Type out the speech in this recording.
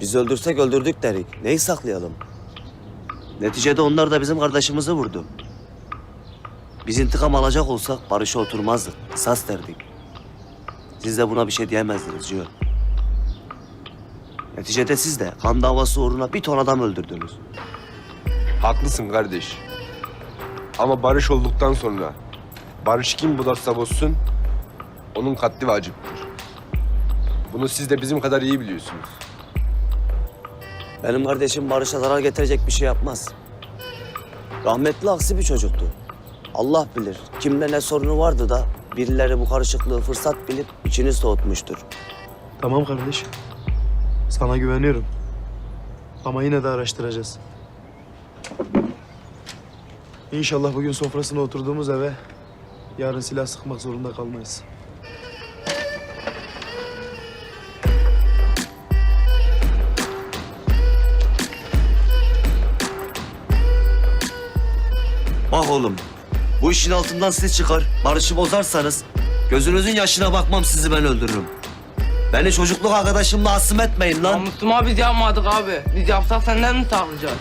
Biz öldürsek öldürdük derik. Neyi saklayalım? Neticede onlar da bizim kardeşimizi vurdu. Biz intikam alacak olsak barışa oturmazdık. Sas derdik. Siz de buna bir şey diyemezdiniz Cio. Neticede siz de kan davası uğruna bir ton adam öldürdünüz. Haklısın kardeş. Ama barış olduktan sonra barış kim bularsa bozsun onun katli vaciptir. Bunu siz de bizim kadar iyi biliyorsunuz. Benim kardeşim Barış'a zarar getirecek bir şey yapmaz. Rahmetli aksi bir çocuktu. Allah bilir kimde ne sorunu vardı da birileri bu karışıklığı fırsat bilip içini soğutmuştur. Tamam kardeş. Sana güveniyorum. Ama yine de araştıracağız. İnşallah bugün sofrasına oturduğumuz eve yarın silah sıkmak zorunda kalmayız. Bak oğlum, bu işin altından siz çıkar, barışı bozarsanız gözünüzün yaşına bakmam sizi ben öldürürüm. Beni çocukluk arkadaşımla asım etmeyin lan. Namusuma biz yapmadık abi. Biz yapsak senden mi saklayacağız?